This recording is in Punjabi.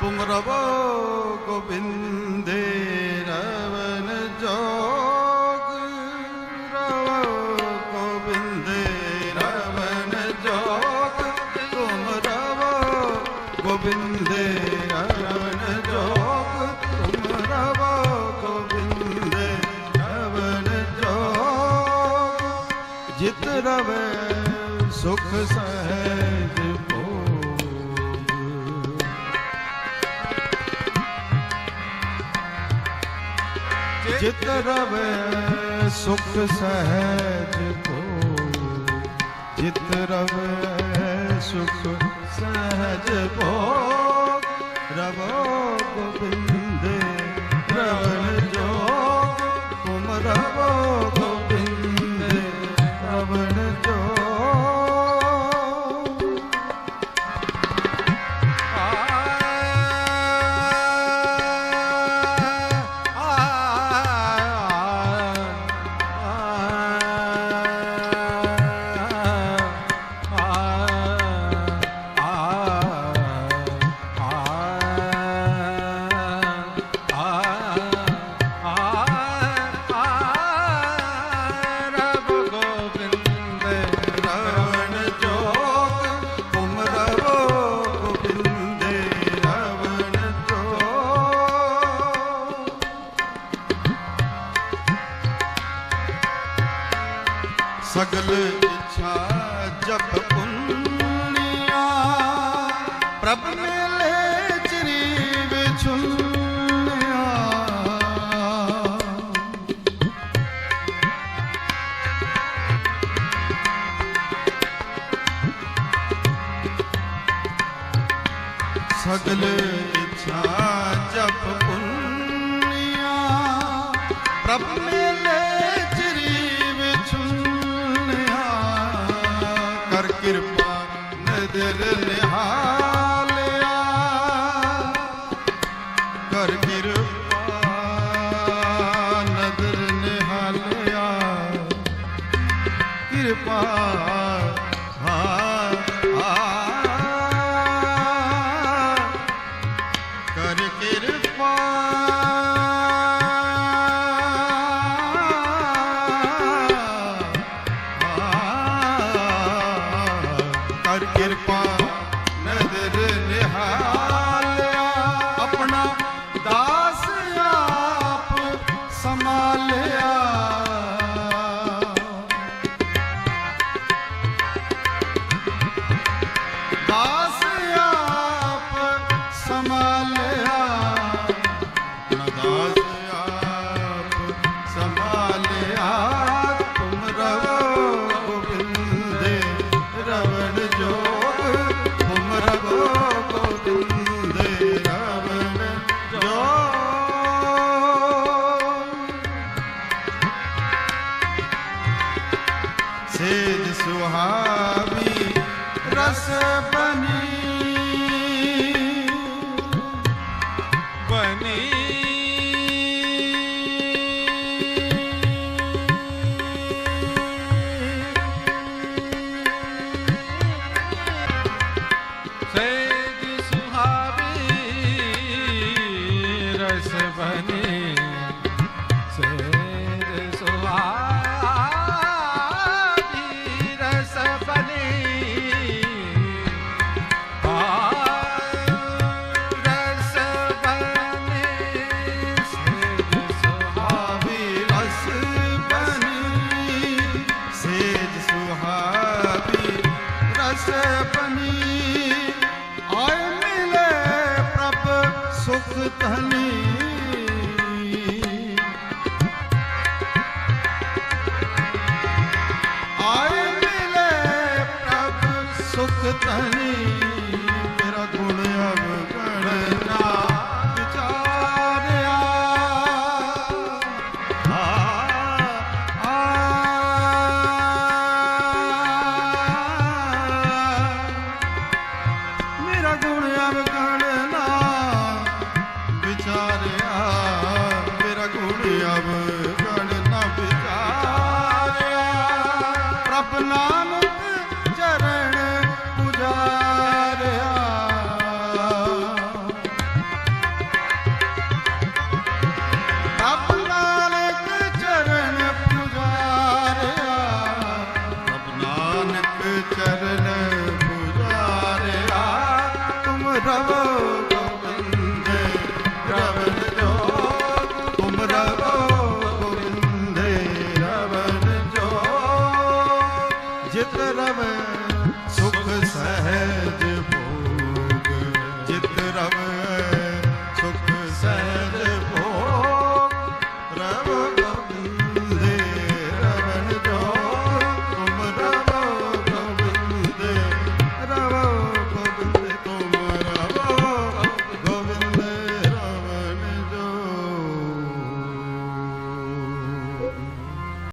ਤੁਮ ਰਵੋ ਗੋਬਿੰਦੇ ਰਵਨ ਜੋਗ। ਰਵੋ ਗੋਬਿੰਦੇ ਰਵਨ ਜੋਗ। ਤੁਮ ਰਵੋ ਗੋਬਿੰਦੇ ਰਵਨ ਜੋਗ। ਤੁਮ ਰਵੋ ਗੋਬਿੰਦੇ ਰਵਨ ਜੋਗ। ਜਿਤ ਰਵੇ ਸੁਖ ਸਹਿਜ ਜਿਤ ਰਵੇ, ਸੁਖ ਸਹਿਜ ਭੋਗ। ਜਿਤ ਰਵੈ, ਸੁਖ ਸਹਿਜ ਭੋਗ। ਰਵੋ ਗੋਬਿੰਦੇ ਰਵਨ ਜੋਗ। ਤੁਮ ਰਵੋ ਸਗਲ ਇੱਛਾ ਜਪ ਪੁੰਨਿਆ। ਪ੍ਰਭ ਮਿਲੇ ਚਰੀ ਵਿਛੁੰਨਿਆ। ਸਗਲ ਨਦਰ ਨਿਹਾਲਿਆ। ਕਰ ਕਿਰਪਾ ਨਦਰ ਨਿਹਾਲਿਆ। ਕਿਰਪਾ ਹਾਂ Ah.